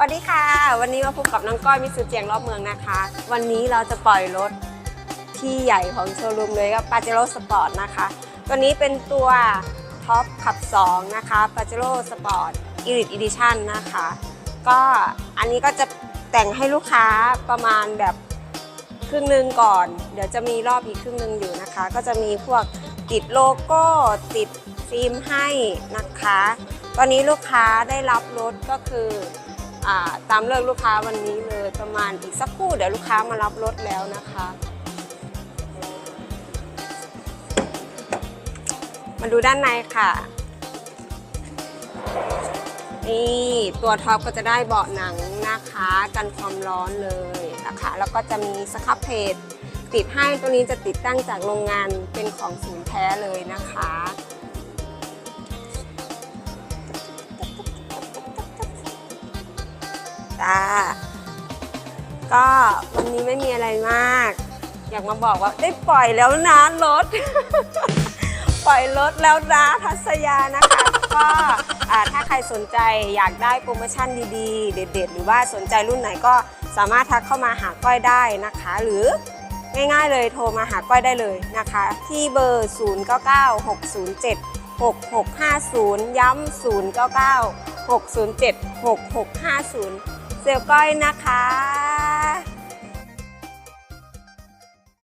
สวัสดีค่ะ วันนี้มาพบกับน้องก้อยมิสุเจียงรอบเมืองนะคะ วันนี้เราจะปล่อยรถที่ใหญ่ของโชว์รูมเลยกับปาเจโร่สปอร์ตนะคะตัวนี้เป็นตัวท็อปขับ 2 นะคะปาเจโร่สปอร์ตอีริ e อีดิชันนะคะ ก็อันนี้ก็จะแต่งให้ลูกค้าประมาณแบบครึ่งหนึ่งก่อน เดี๋ยวจะมีรอบอีกครึ่งหนึ่งอยู่นะคะ ก็จะมีพวกติดโลโก้ติดฟิล์มให้นะคะ ตอนนี้ลูกค้าได้รับรถก็คือ ตามเลิกลูกค้าวันนี้เลยประมาณอีกสักครู่เดี๋ยวลูกค้ามารับรถแล้วนะคะ มาดูด้านในค่ะนี่ตัวท็อปก็จะได้เบาะหนังนะคะกันความร้อนเลยนะคะแล้วก็จะมีสครับเพจติดให้ตัวนี้จะติดตั้งจากโรงงานเป็นของศูนย์แท้เลยนะคะ จ้า ก็วันนี้ไม่มีอะไรมาก อยากมาบอกว่าได้ปล่อยแล้วนะรถ ปล่อยรถแล้วนะทัศยานะคะ ก็ถ้าใครสนใจอยากได้โปรโมชั่นดีๆ เด็ด ๆ หรือว่าสนใจรุ่นไหนก็สามารถทักเข้ามาหาก้อยได้นะคะ หรือง่ายๆเลยโทรมาหาก้อยได้เลยนะคะ ที่เบอร์ 099607 6650 ย้ำ099 607 6650 เซลลก้อยนะคะ